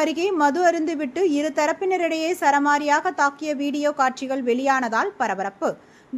அருகே மது அருந்துவிட்டு இரு தரப்பினரிடையே சரமாரியாக தாக்கிய வீடியோ காட்சிகள் வெளியானதால் பரபரப்பு.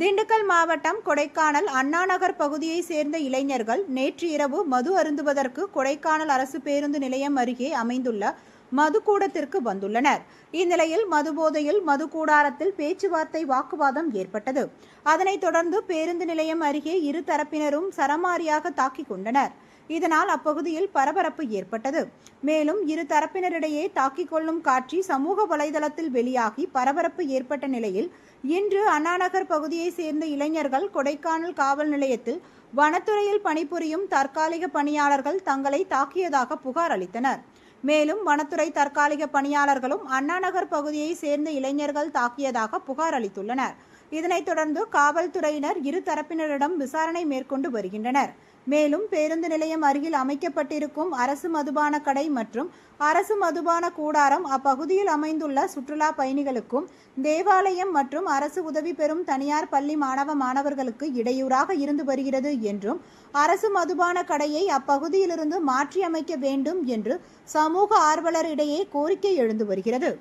திண்டுக்கல் மாவட்டம் கொடைக்கானல் அண்ணாநகர் பகுதியைச் சேர்ந்த இளைஞர்கள் நேற்று இரவு மது அருந்துவதற்கு கொடைக்கானல் அரசு பேருந்து நிலையம் அருகே அமைந்துள்ள மதுக்கூடத்திற்கு வந்துள்ளனர். இந்நிலையில் மதுபோதையில் மது கூடாரத்தில் பேச்சுவார்த்தை வாக்குவாதம் ஏற்பட்டது. அதனைத் தொடர்ந்து பேருந்து நிலையம் அருகே இரு தரப்பினரும் சரமாரியாக தாக்கிக் கொண்டனர். இதனால் அப்பகுதியில் பரபரப்பு ஏற்பட்டது. மேலும் இரு தரப்பினரிடையே தாக்கிக் கொள்ளும் காட்சி சமூக வலைதளத்தில் வெளியாகி பரபரப்பு ஏற்பட்ட நிலையில் இன்று அண்ணாநகர் பகுதியைச் சேர்ந்த இளைஞர்கள் கொடைக்கானல் காவல் நிலையத்தில் வனத்துறையில் பணிபுரியும் தற்காலிக பணியாளர்கள் தங்களை தாக்கியதாக புகார் அளித்தனர். மேலும் வனத்துறை தற்காலிக பணியாளர்களும் அண்ணாநகர் பகுதியைச் சேர்ந்த இளைஞர்கள் தாக்கியதாக புகார் அளித்துள்ளனர். இதனைத் தொடர்ந்து காவல்துறையினர் இரு தரப்பினரிடம் விசாரணை மேற்கொண்டு வருகின்றனர். மேலும் பேருந்து நிலையம் அருகில் அமைக்கப்பட்டிருக்கும் அரசு மதுபான கடை மற்றும் அரசு மதுபான கூடாரம் அப்பகுதியில் அமைந்துள்ள சுற்றுலா பயணிகளுக்கும் தேவாலயம் மற்றும் அரசு உதவி பெறும் தனியார் பள்ளி மாணவ மாணவர்களுக்கு இடையூறாக இருந்து வருகிறது என்றும் அரசு மதுபான கடையை அப்பகுதியிலிருந்து மாற்றி அமைக்க வேண்டும் என்று சமூக ஆர்வலரிடையே கோரிக்கை எழுந்து வருகிறது.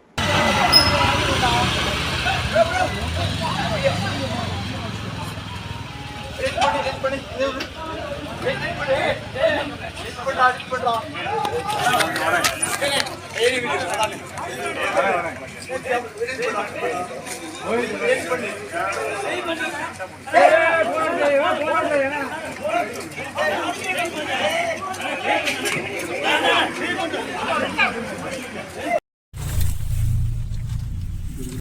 பண்ணி